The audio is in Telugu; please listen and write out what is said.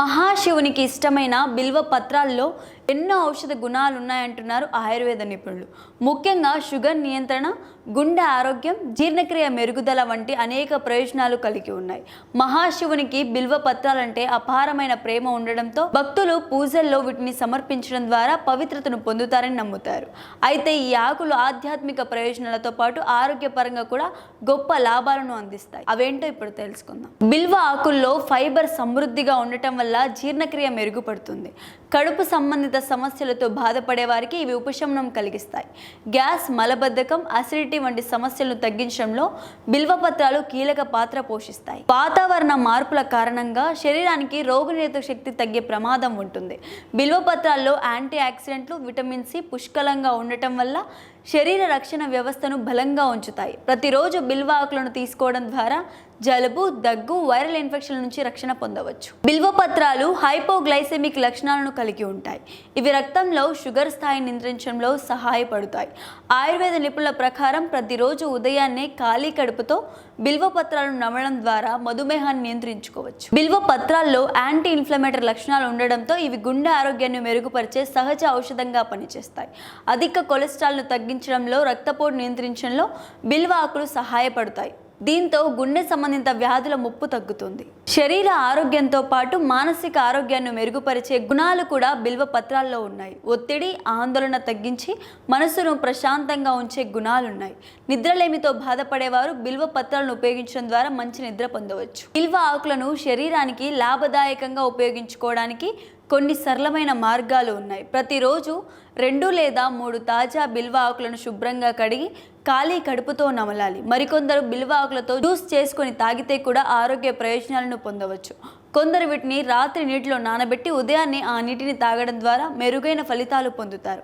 మహాశివునికి ఇష్టమైన బిల్వ పత్రాల్లో ఎన్నో ఔషధ గుణాలు ఉన్నాయంటున్నారు ఆయుర్వేద నిపుణులు. ముఖ్యంగా షుగర్ నియంత్రణ గుండె ఆరోగ్యం జీర్ణక్రియ మెరుగుదల వంటి అనేక ప్రయోజనాలు కలిగి ఉన్నాయి. మహాశివునికి బిల్వ పత్రాలంటే అపారమైన ప్రేమ ఉండడంతో భక్తులు పూజల్లో వీటిని సమర్పించడం ద్వారా పవిత్రతను పొందుతారని నమ్ముతారు. అయితే ఈ ఆకులు ఆధ్యాత్మిక ప్రయోజనాలతో పాటు ఆరోగ్యపరంగా కూడా గొప్ప లాభాలను అందిస్తాయి. అవేంటో ఇప్పుడు తెలుసుకుందాం. బిల్వ ఆకుల్లో ఫైబర్ సమృద్ధిగా ఉండటం వల్ల జీర్ణక్రియ మెరుగుపడుతుంది. కడుపు సంబంధిత సమస్యలతో బాధపడే వారికి ఇవి ఉపశమనం కలిగిస్తాయి. గ్యాస్ మలబద్ధకం అసిడిటీ వంటి సమస్యలను తగ్గించడంలో బిల్వపత్రాలు కీలక పాత్ర పోషిస్తాయి. వాతావరణ మార్పుల కారణంగా శరీరానికి రోగనిరోధక శక్తి తగ్గే ప్రమాదం ఉంటుంది. బిల్వపత్రాల్లో యాంటీ ఆక్సిడెంట్లు విటమిన్ సి పుష్కలంగా ఉండటం వల్ల శరీర రక్షణ వ్యవస్థను బలంగా ఉంచుతాయి. ప్రతిరోజు బిల్వ ఆకులను తీసుకోవడం ద్వారా జలుబు దగ్గు వైరల్ ఇన్ఫెక్షన్ నుంచి రక్షణ పొందవచ్చు. బిల్వ పత్రాలు హైపోగ్లైసెమిక్ లక్షణాలను కలిగి ఉంటాయి. ఇవి రక్తంలో షుగర్ స్థాయి నియంత్రించడంలో సహాయపడతాయి. ఆయుర్వేద నిపుణుల ప్రకారం ప్రతిరోజు ఉదయాన్నే ఖాళీ కడుపుతో బిల్వ పత్రాలను ద్వారా మధుమేహాన్ని నియంత్రించుకోవచ్చు. బిల్వ పత్రాల్లో యాంటీ ఇన్ఫ్లమేటరీ లక్షణాలు ఉండడంతో ఇవి గుండె ఆరోగ్యాన్ని మెరుగుపరిచే సహజ ఔషధంగా పనిచేస్తాయి. అధిక కొలెస్ట్రాల్ను తగ్గి తగ్గించడంలో రక్తపోటు నియంత్రించడంలో బిల్వ ఆకులు సహాయపడతాయి. దీంతో గుండె సంబంధిత వ్యాధుల ముప్పు తగ్గుతుంది. శరీర ఆరోగ్యంతో పాటు మానసిక ఆరోగ్యాన్ని మెరుగుపరిచే గుణాలు కూడా బిల్వ పత్రాల్లో ఉన్నాయి. ఒత్తిడి ఆందోళన తగ్గించి మనసును ప్రశాంతంగా ఉంచే గుణాలున్నాయి. నిద్రలేమితో బాధపడేవారు బిల్వ పత్రాలను ఉపయోగించడం ద్వారా మంచి నిద్ర పొందవచ్చు. బిల్వ ఆకులను శరీరానికి లాభదాయకంగా ఉపయోగించుకోవడానికి కొన్ని సరళమైన మార్గాలు ఉన్నాయి. ప్రతిరోజు రెండు లేదా మూడు తాజా బిల్వ ఆకులను శుభ్రంగా కడిగి ఖాళీ కడుపుతో నమలాలి. మరికొందరు బిల్వ ఆకులతో జ్యూస్ చేసుకొని తాగితే కూడా ఆరోగ్య ప్రయోజనాలను పొందవచ్చు. కొందరు వీటిని రాత్రి నీటిలో నానబెట్టి ఉదయాన్నే ఆ నీటిని తాగడం ద్వారా మెరుగైన ఫలితాలు పొందుతారు.